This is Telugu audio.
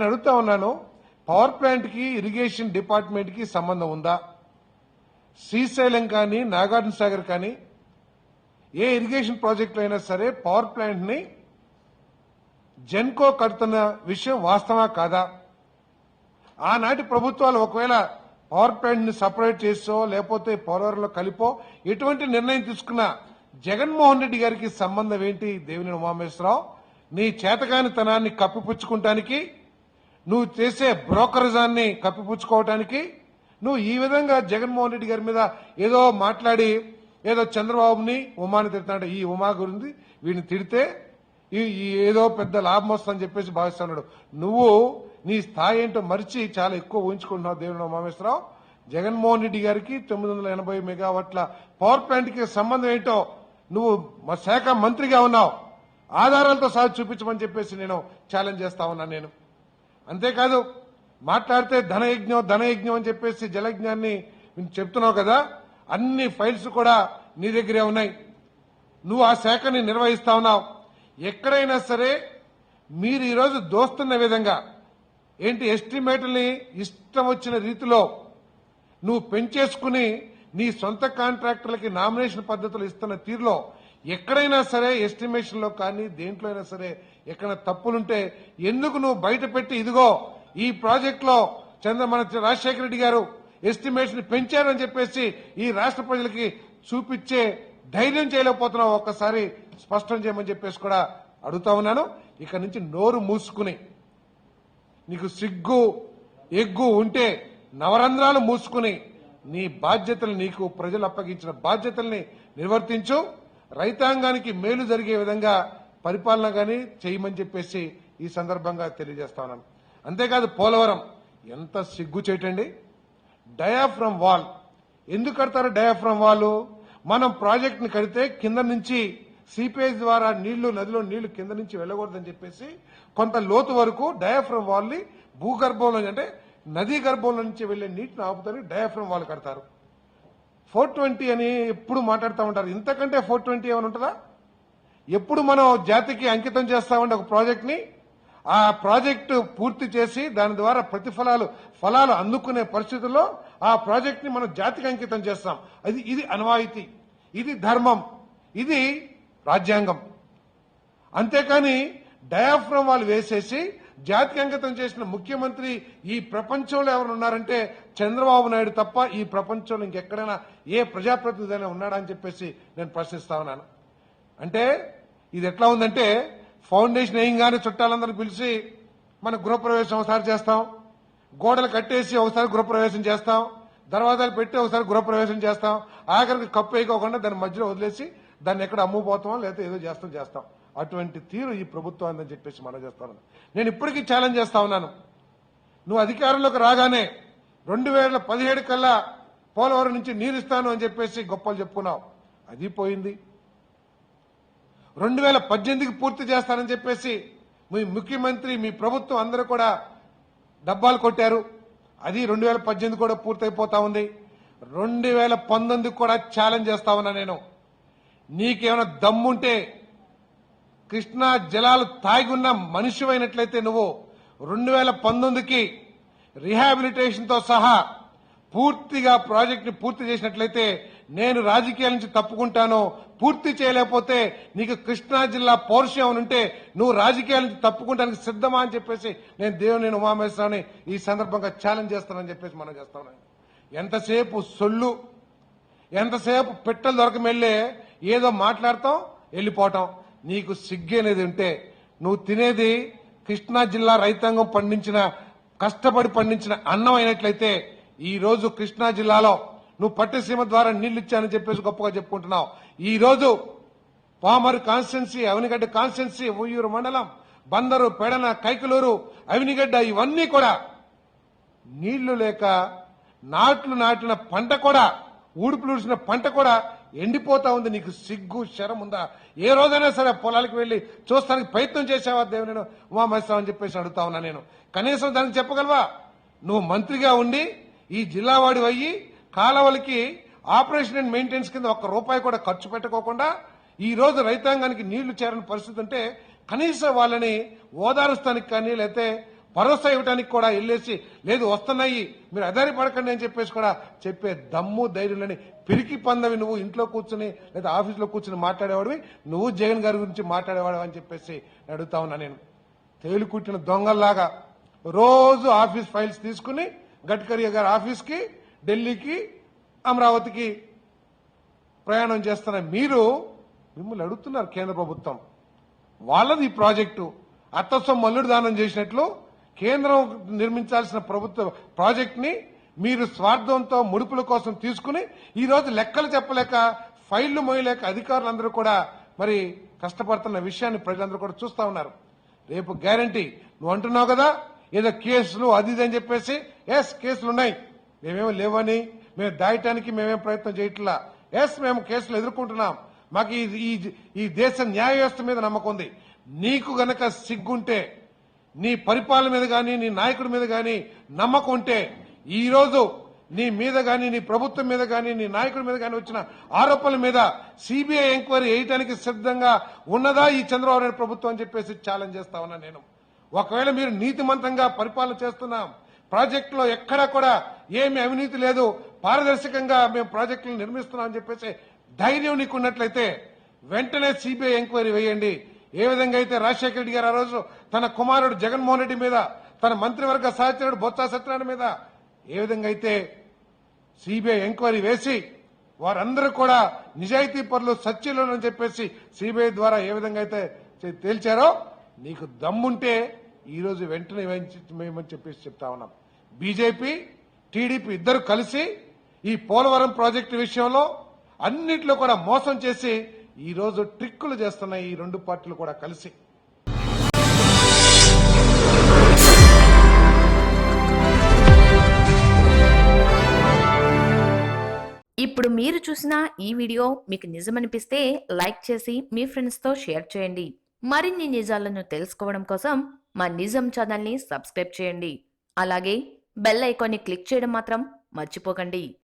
నేను అడుగుతా ఉన్నాను పవర్ ప్లాంట్కి ఇరిగేషన్ డిపార్ట్మెంట్కి సంబంధం ఉందా? శ్రీశైలం కానీ నాగార్జున సాగర్ కానీ ఏ ఇరిగేషన్ ప్రాజెక్టులు అయినా సరే పవర్ ప్లాంట్ని జెన్కో కడుతున్న విషయం వాస్తవా కాదా? ఆనాటి ప్రభుత్వాలు ఒకవేళ పవర్ ప్లాంట్ని సపరేట్ చేసో లేకపోతే పోలవరంలో కలిపో ఎటువంటి నిర్ణయం తీసుకున్నా జగన్మోహన్ రెడ్డి గారికి సంబంధం ఏంటి దేవినేని ఉమామేశ్వరరావు నీ చేతకానితనాన్ని కప్పిపుచ్చుకుంటానికి నువ్వు చేసే బ్రోకరిజాన్ని కప్పిపుచ్చుకోవటానికి నువ్వు ఈ విధంగా జగన్మోహన్ రెడ్డి గారి మీద ఏదో మాట్లాడి ఏదో చంద్రబాబుని ఉమాని తిడుతున్నాడు ఈ ఉమా గురించి వీడిని తిడితే ఈ ఏదో పెద్ద లాభం వస్తుందని చెప్పేసి భావిస్తున్నాడు నువ్వు నీ స్థాయి ఏంటో మరిచి చాలా ఎక్కువ ఊహించుకుంటున్నావు దేవుని ఉమామేశ్వరరావు జగన్మోహన్ రెడ్డి గారికి తొమ్మిది వందల ఎనభై మెగావాట్ల పవర్ ప్లాంట్కి సంబంధం ఏంటో నువ్వు మా శాఖ మంత్రిగా ఉన్నావు. ఆధారాలతో సహా చూపించమని చెప్పేసి నేను ఛాలెంజ్ చేస్తా ఉన్నాను నేను. అంతేకాదు మాట్లాడితే ధనయజ్ఞం ధనయజ్ఞం అని చెప్పేసి జలయజ్ఞాన్ని చెప్తున్నావు కదా అన్ని ఫైల్స్ కూడా నీ దగ్గరే ఉన్నాయి. నువ్వు ఆ శాఖని నిర్వహిస్తా ఉన్నావు. ఎక్కడైనా సరే మీరు ఈరోజు దోస్తున్న విధంగా ఏంటి ఎస్టిమేట్ని ఇష్టం వచ్చిన రీతిలో నువ్వు పెంచేసుకుని నీ సొంత కాంట్రాక్టర్లకి నామినేషన్ పద్ధతులు ఇస్తున్న తీరులో ఎక్కడైనా సరే ఎస్టిమేషన్లో కానీ దేంట్లో అయినా సరే ఎక్కడ తప్పులుంటే ఎందుకు నువ్వు బయట పెట్టి ఇదిగో ఈ ప్రాజెక్ట్లో చంద్ర మన రాజశేఖర రెడ్డి గారు ఎస్టిమేషన్ పెంచారని చెప్పేసి ఈ రాష్ట్ర ప్రజలకి చూపించే ధైర్యం చేయలేకపోతున్నావు ఒక్కసారి స్పష్టం చేయమని చెప్పేసి కూడా అడుగుతా ఉన్నాను. ఇక నుంచి నోరు మూసుకుని నీకు సిగ్గు ఎగ్గు ఉంటే నవరంధ్రాలు మూసుకుని నీ బాధ్యతలు నీకు ప్రజలు అప్పగించిన బాధ్యతల్ని నిర్వర్తించు. రైతాంగానికి మేలు జరిగే విధంగా పరిపాలన కానీ చేయమని చెప్పేసి ఈ సందర్భంగా తెలియజేస్తా ఉన్నాను. అంతేకాదు పోలవరం ఎంత సిగ్గు చేయటండి డయాఫ్రమ్ వాల్. ఎందుకు కడతారు డయాఫ్రమ్ వాల్? మనం ప్రాజెక్ట్ని కడితే కింద నుంచి సిపేజ్ ద్వారా నీళ్ళు నదిలో నీళ్ళు కింద నుంచి వెళ్ళకూడదని చెప్పేసి కొంత లోతు వరకు డయాఫ్రమ్ వాల్ని భూగర్భంలో అంటే నదీ గర్భంలో నుంచి వెళ్ళే నీటిని ఆపుతారు డయాఫ్రమ్ వాల్ కడతారు. ఫోర్ ట్వంటీ అని ఎప్పుడు మాట్లాడుతూ ఉంటారు. ఇంతకంటే ఫోర్ ట్వంటీ ఏమైనా ఉంటుందా? ఎప్పుడు మనం జాతికి అంకితం చేస్తామంటే ఒక ప్రాజెక్ట్ని ఆ ప్రాజెక్టు పూర్తి చేసి దాని ద్వారా ప్రతిఫలాలు ఫలాలు అందుకునే పరిస్థితుల్లో ఆ ప్రాజెక్ట్ని మనం జాతికి అంకితం చేస్తాం. అది ఇది అనవాయితీ. ఇది ధర్మం. ఇది రాజ్యాంగం. అంతేకాని డయాఫ్రమ్ వాళ్ళు వేసేసి జాతికి అంకితం చేసిన ముఖ్యమంత్రి ఈ ప్రపంచంలో ఎవరు ఉన్నారంటే చంద్రబాబు నాయుడు తప్ప ఈ ప్రపంచంలో ఇంకెక్కడైనా ఏ ప్రజాప్రతినిధి అయినా ఉన్నాడా అని చెప్పేసి నేను ప్రశ్నిస్తా ఉన్నాను. అంటే ఇది ఎట్లా ఉందంటే ఫౌండేషన్ వేయంగానే చుట్టాలందరూ పిలిచి మన గృహప్రవేశం ఒకసారి చేస్తాం. గోడలు కట్టేసి ఒకసారి గృహప్రవేశం చేస్తాం. దర్వాజాలు పెట్టి ఒకసారి గృహప్రవేశం చేస్తాం. ఆఖరికి కప్పు వేయకోకుండా దాని మధ్యలో వదిలేసి దాన్ని ఎక్కడ అమ్ముపోతామో లేకపోతే ఏదో చేస్తాం చేస్తాం. అటువంటి తీరు ఈ ప్రభుత్వం అందని చెప్పేసి మనం చేస్తాను. నేను ఇప్పటికీ ఛాలెంజ్ చేస్తా ఉన్నాను. నువ్వు అధికారంలోకి రాగానే రెండు వేల పదిహేడు కల్లా పోలవరం నుంచి నీరు ఇస్తాను అని చెప్పేసి గొప్పలు చెప్పుకున్నావు. అది పోయింది. రెండు వేల పద్దెనిమిదికి పూర్తి చేస్తానని చెప్పేసి మీ ముఖ్యమంత్రి మీ ప్రభుత్వం అందరూ కూడా డబ్బాలు కొట్టారు. అది రెండు వేల పద్దెనిమిది కూడా పూర్తయిపోతా ఉంది. రెండు వేల పంతొమ్మిదికి కూడా ఛాలెంజ్ చేస్తా ఉన్నా నేను. నీకేమైనా దమ్ముంటే కృష్ణా జలాలు తాగి ఉన్న మనిషి అయినట్లయితే నువ్వు రెండు వేల పంతొమ్మిదికి రిహాబిలిటేషన్తో సహా పూర్తిగా ప్రాజెక్టుని పూర్తి చేసినట్లయితే నేను రాజకీయాల నుంచి తప్పుకుంటాను పూర్తి చేయలేకపోతే నీకు కృష్ణా జిల్లా పౌరుషం ఉంటే నువ్వు రాజకీయాల నుంచి తప్పుకుంటానికి సిద్ధమా అని చెప్పేసి నేను దేవుని ఉమామేశ్వరాన్ని ఈ సందర్భంగా ఛాలెంజ్ చేస్తానని చెప్పేసి మనం చేస్తాను ఎంతసేపు సొల్లు ఎంతసేపు పెట్టలు దొరకమెళ్ళే ఏదో మాట్లాడతాం వెళ్ళిపోవటం నీకు సిగ్గేనేది ఉంటే నువ్వు తినేది కృష్ణా జిల్లా రైతాంగం పండించిన కష్టపడి పండించిన అన్నం అయినట్లయితే ఈ రోజు కృష్ణా జిల్లాలో నువ్వు పట్టిసీమ ద్వారా నీళ్ళు ఇచ్చానని చెప్పేసి గొప్పగా చెప్పుకుంటున్నావు. ఈ రోజు పామర్ కాన్స్టెన్సీ అవనిగడ్డ కాన్స్టెన్సీ ఉయ్యూరు మండలం బందరు పెడన కైకలూరు అవినిగడ్డ ఇవన్నీ కూడా నీళ్ళు లేక నాట్లు నాటిన పంట కూడా ఊడిపులుడిచిన పంట కూడా ఎండిపోతా ఉంది. నీకు సిగ్గు శరం ఉందా? ఏ రోజైనా సరే పొలాలకు వెళ్ళి చూస్తానికి ప్రయత్నం చేసావా దేవుని నేను? ఉమామహేశ్వరం అని చెప్పేసి అడుగుతా ఉన్నా నేను. కనీసం దానికి చెప్పగలవా? నువ్వు మంత్రిగా ఉండి ఈ జిల్లా వాడి అయ్యి కాలవలకి ఆపరేషన్ అండ్ మెయింటెనెన్స్ కింద ఒక్క రూపాయి కూడా ఖర్చు పెట్టుకోకుండా ఈ రోజు రైతాంగానికి నీళ్ళు చేరని పరిస్థితి ఉంటే కనీసం వాళ్ళని ఓదారుస్తానికి కానీ లేకపోతే భరోసా ఇవ్వడానికి కూడా వెళ్ళేసి లేదు వస్తున్నాయి మీరు అదారి పడకండి అని చెప్పేసి కూడా చెప్పే దమ్ము ధైర్యులని పిరికి పందవి నువ్వు ఇంట్లో కూర్చుని లేదా ఆఫీసులో కూర్చుని మాట్లాడేవాడివి నువ్వు జగన్ గారి గురించి మాట్లాడేవాడు అని చెప్పేసి అడుగుతా ఉన్నా నేను. తేలికుట్టిన దొంగల్లాగా రోజు ఆఫీస్ ఫైల్స్ తీసుకుని గడ్కరీ గారి ఆఫీస్కి ఢిల్లీకి అమరావతికి ప్రయాణం చేస్తున్న మీరు మిమ్మల్ని అడుగుతున్నారు కేంద్ర ప్రభుత్వం. వాళ్ళది ఈ ప్రాజెక్టు. అత్తస్వం మల్లుడు దానం చేసినట్లు కేంద్రం నిర్మించాల్సిన ప్రభుత్వ ప్రాజెక్ట్ని మీరు స్వార్థంతో ముడుపుల కోసం తీసుకుని ఈరోజు లెక్కలు చెప్పలేక ఫైళ్ళు మోయలేక అధికారులందరూ కూడా మరి కష్టపడుతున్న విషయాన్ని ప్రజలందరూ కూడా చూస్తా ఉన్నారు. రేపు గ్యారంటీ. నువ్వు అంటున్నావు కదా ఏదో కేసులు అది ఇది అని చెప్పేసి ఎస్ కేసులు ఉన్నాయి మేమేమో లేవని మేము దాయటానికి మేమేం ప్రయత్నం చేయట్లా. ఎస్ మేము కేసులు ఎదుర్కొంటున్నాం. మాకు ఈ ఈ- ఈ దేశ న్యాయ వ్యవస్థ మీద నమ్మకం ఉంది. నీకు గనక సిగ్గుంటే నీ పరిపాలన మీద కానీ నీ నాయకుడి మీద కానీ నమ్మకం ఉంటే ఈరోజు నీ మీద కానీ నీ ప్రభుత్వం మీద కానీ నీ నాయకుడి మీద కానీ వచ్చిన ఆరోపణల మీద సిబిఐ ఎంక్వైరీ వేయడానికి సిద్ధంగా ఉన్నదా ఈ చంద్రబాబు నాయుడు ప్రభుత్వం అని చెప్పేసి ఛాలెంజ్ చేస్తా ఉన్నా నేను. ఒకవేళ మీరు నీతిమంతంగా పరిపాలన చేస్తున్నాం ప్రాజెక్టులో ఎక్కడా కూడా ఏమి అవినీతి లేదు పారదర్శకంగా మేము ప్రాజెక్టులు నిర్మిస్తున్నాం అని చెప్పేసి ధైర్యం నీకు ఉన్నట్లయితే వెంటనే సిబిఐ ఎంక్వైరీ వేయండి. ఏ విధంగా అయితే రాజశేఖర రెడ్డి గారు ఆ రోజు తన కుమారుడు జగన్మోహన్ రెడ్డి మీద తన మంత్రివర్గ సహచరుడు బొత్స సత్యనారాయణ మీద ఏ విధంగా అయితే సిబిఐ ఎంక్వైరీ వేసి వారందరూ కూడా నిజాయితీ పరులు సత్యులు అని చెప్పేసి సిబిఐ ద్వారా ఏ విధంగా అయితే తేల్చారో నీకు దమ్ముంటే ఈరోజు వెంటనే వేయించి- చెప్పేసి చెప్తా ఉన్నాం. బీజేపీ టీడీపీ ఇద్దరు కలిసి ఈ పోలవరం ప్రాజెక్టు విషయంలో అన్నిట్లో కూడా మోసం చేసి ఈరోజు ట్రిక్కులు చేస్తున్నాయి ఈ రెండు పార్టీలు కూడా కలిసి. ఇప్పుడు మీరు చూసిన ఈ వీడియో మీకు నిజమనిపిస్తే లైక్ చేసి మీ ఫ్రెండ్స్తో షేర్ చేయండి. మరిన్ని నిజాలను తెలుసుకోవడం కోసం మా నిజం ఛానల్ని సబ్స్క్రైబ్ చేయండి. అలాగే బెల్ ఐకాన్ని క్లిక్ చేయడం మాత్రం మర్చిపోకండి.